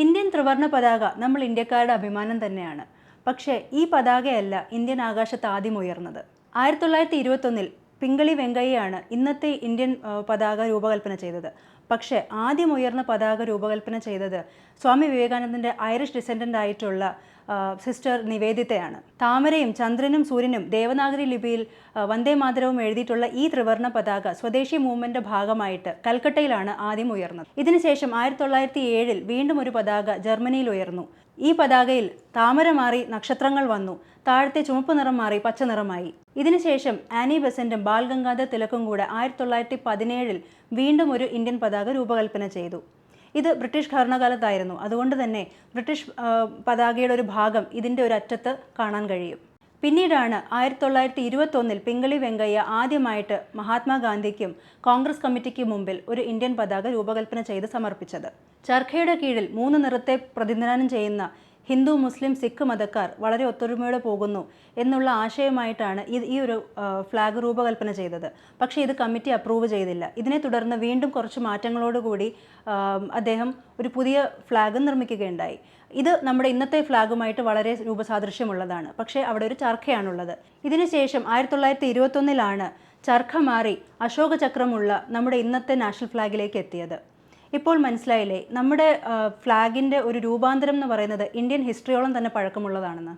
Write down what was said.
Indian ത്രിവർണ പതാക നമ്മൾ ഇന്ത്യക്കാരുടെ അഭിമാനം തന്നെയാണ്. പക്ഷേ ഈ പതാകയല്ല ഇന്ത്യൻ ആകാശത്ത് ആദ്യം ഉയർന്നത്. ആയിരത്തി തൊള്ളായിരത്തി ഇരുപത്തൊന്നിൽ പിങ്കളി വെങ്കയ്യയാണ് ഇന്നത്തെ ഇന്ത്യൻ പതാക രൂപകൽപ്പന ചെയ്തത്. പക്ഷേ ആദ്യം ഉയർന്ന പതാക രൂപകൽപ്പന ചെയ്തത് സ്വാമി വിവേകാനന്ദന്റെ ഐറിഷ് ഡിസെൻഡന്റ് ആയിട്ടുള്ള സിസ്റ്റർ നിവേദിതയാണ്. താമരയും ചന്ദ്രനും സൂര്യനും ദേവനാഗരി ലിപിയിൽ വന്ദേ മാതരവും എഴുതിയിട്ടുള്ള ഈ ത്രിവർണ പതാക സ്വദേശി മൂവ്മെന്റ് ഭാഗമായിട്ട് കൽക്കട്ടയിലാണ് ആദ്യം ഉയർന്നത്. ഇതിനുശേഷം ആയിരത്തി തൊള്ളായിരത്തി ഏഴിൽ വീണ്ടും ഒരു പതാക ജർമ്മനിയിൽ ഉയർന്നു. ഈ പതാകയിൽ താമര മാറി നക്ഷത്രങ്ങൾ വന്നു. താഴത്തെ ചുമപ്പ് നിറം മാറി പച്ച നിറമായി. ഇതിനുശേഷം ആനി ബെസന്റും ബാൽ ഗംഗാധർ തിലക്കും കൂടെ ആയിരത്തി തൊള്ളായിരത്തി പതിനേഴിൽ വീണ്ടും ഒരു ഇന്ത്യൻ പതാക രൂപകൽപ്പന ചെയ്തു. ഇത് ബ്രിട്ടീഷ് ഭരണകാലത്തായിരുന്നു. അതുകൊണ്ട് തന്നെ ബ്രിട്ടീഷ് പതാകയുടെ ഒരു ഭാഗം ഇതിന്റെ ഒരു അറ്റത്ത് കാണാൻ കഴിയും. പിന്നീടാണ് ആയിരത്തി തൊള്ളായിരത്തി ഇരുപത്തൊന്നിൽ പിങ്കളി വെങ്കയ്യ ആദ്യമായിട്ട് മഹാത്മാഗാന്ധിക്കും കോൺഗ്രസ് കമ്മിറ്റിക്ക് മുമ്പിൽ ഒരു ഇന്ത്യൻ പതാക രൂപകൽപ്പന ചെയ്ത് സമർപ്പിച്ചത്. ചർഖയുടെ കീഴിൽ മൂന്ന് നിറത്തെ പ്രതിനിധാനം ചെയ്യുന്ന ഹിന്ദു മുസ്ലിം സിഖ് മതക്കാർ വളരെ ഒത്തൊരുമയോടെ പോകുന്നു എന്നുള്ള ആശയമായിട്ടാണ് ഇത് ഈ ഒരു ഫ്ലാഗ് രൂപകൽപ്പന ചെയ്തത്. പക്ഷേ ഇത് കമ്മിറ്റി അപ്രൂവ് ചെയ്തില്ല. ഇതിനെ തുടർന്ന് വീണ്ടും കുറച്ച് മാറ്റങ്ങളോടുകൂടി അദ്ദേഹം ഒരു പുതിയ ഫ്ലാഗ് നിർമ്മിക്കുകയുണ്ടായി. ഇത് നമ്മുടെ ഇന്നത്തെ ഫ്ലാഗുമായിട്ട് വളരെ രൂപസാദൃശ്യമുള്ളതാണ്. പക്ഷേ അവിടെ ഒരു ചർക്കയാണുള്ളത് ഇതിനുശേഷം ആയിരത്തി തൊള്ളായിരത്തി ഇരുപത്തൊന്നിലാണ് ചർക്ക മാറി അശോക ചക്രമുള്ള നമ്മുടെ ഇന്നത്തെ നാഷണൽ ഫ്ലാഗിലേക്ക് എത്തിയത്. ഇപ്പോൾ മനസ്സിലായില്ലേ? നമ്മുടെ ഫ്ലാഗിന്റെ ഒരു രൂപാന്തരം എന്ന് പറയുന്നത് ഇന്ത്യൻ ഹിസ്റ്ററിയോളം തന്നെ പഴക്കമുള്ളതാണെന്ന്.